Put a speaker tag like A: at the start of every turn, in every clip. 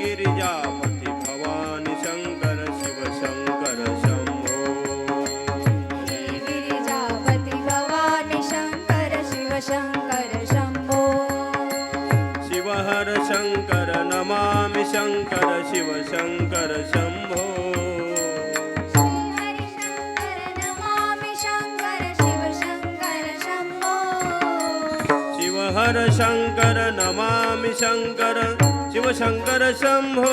A: गिरिजापति भवान्
B: शङ्कर शिव शङ्कर शम्भो।
A: गिरिजापति भवान्
B: शङ्कर शिव शङ्कर शम्भो। शिवहर शङ्कर नमामि शङ्कर शिव शङ्कर शम्भो। हर शङ्कर नमामि शङ्कर शिवशङ्कर शम्भो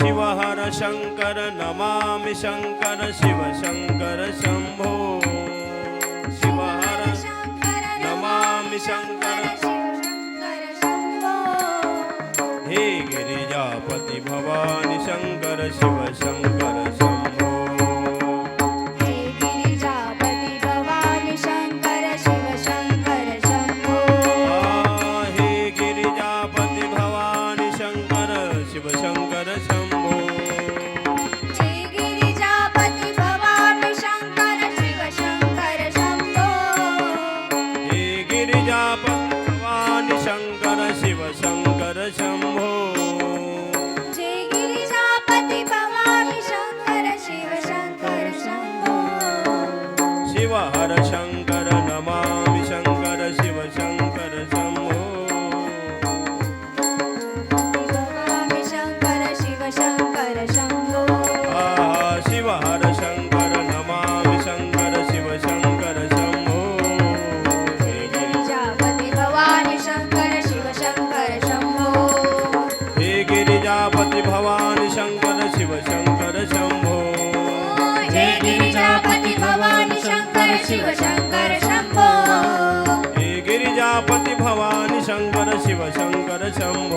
A: शिव हर शंकर नमा शंकर शिव शंकर शंभो।
B: शिव हर
A: नमा शंकर हे गिरिजापति भवानी शंकर शिव शंकर शंभो।
B: हे भवानी
A: शंकर शिव शंकर शंकर हर शंकर।
B: भवानी
A: शंकर शिव शंकर शंभो। हे
B: गिरिजापती भवानी
A: शंकर शिव शंकर शंभो।
B: हे गिरिजापती भवानी
A: शंकर शिव शंकर शंभो।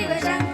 B: 这个谁